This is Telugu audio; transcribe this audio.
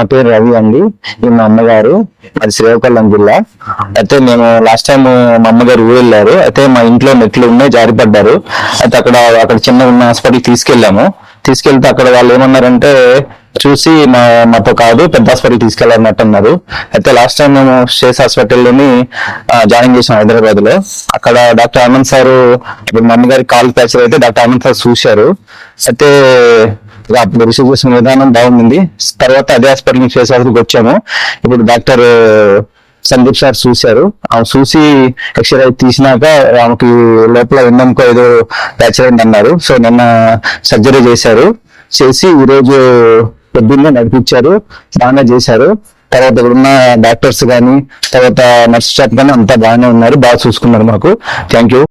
నా పేరు రవి అండి. ఇది మా అమ్మగారు. అది శ్రీకాకుళం జిల్లా. అయితే మేము లాస్ట్ టైం మా అమ్మగారు ఊరు వెళ్ళారు అయితే మా ఇంట్లో మెట్లు ఉన్నాయి జారిపడ్డారు అయితే అక్కడ అక్కడ చిన్న ఉన్న హాస్పిటల్ తీసుకెళ్ళాము. తీసుకెళ్తే అక్కడ వాళ్ళు ఏమన్నారంటే చూసి మా మాతో కాదు పెద్ద హాస్పిటల్ తీసుకెళ్ళాలన్నట్టు అన్నారు అయితే లాస్ట్ టైం మేము షేస్ హాస్పిటల్లోని జాయిన్ చేసాం హైదరాబాద్లో అక్కడ డాక్టర్ ఆనంద్ సార్ ఇప్పుడు మా అమ్మగారి కాల్ ఫ్రాక్చర్ అయితే డాక్టర్ ఆనంద్ సార్ చూశారు. అయితే అప్పుడు రిసీవ్ చేసిన విధానం బాగుంది. తర్వాత అదే హాస్పిటల్ నుంచి షేస్ హాస్పిటల్కి వచ్చాము. ఇప్పుడు డాక్టర్ సందీప్ సార్ చూశారు. ఆమె చూసి ఎక్స్రే తీసినాక ఆమెకి లోపల విన్నంకో ఏదో ఫ్రాక్చర్ అయింది అన్నారు సో నిన్న సర్జరీ చేశారు. చేసి ఈరోజు పొద్దున్నే నడిపించారు బాగానే చేశారు. తర్వాత ఉన్న డాక్టర్స్ కానీ తర్వాత నర్స్ స్టాఫ్ కానీ అంతా బాగానే ఉన్నారు బాగా చూసుకున్నారు మాకు. Thank you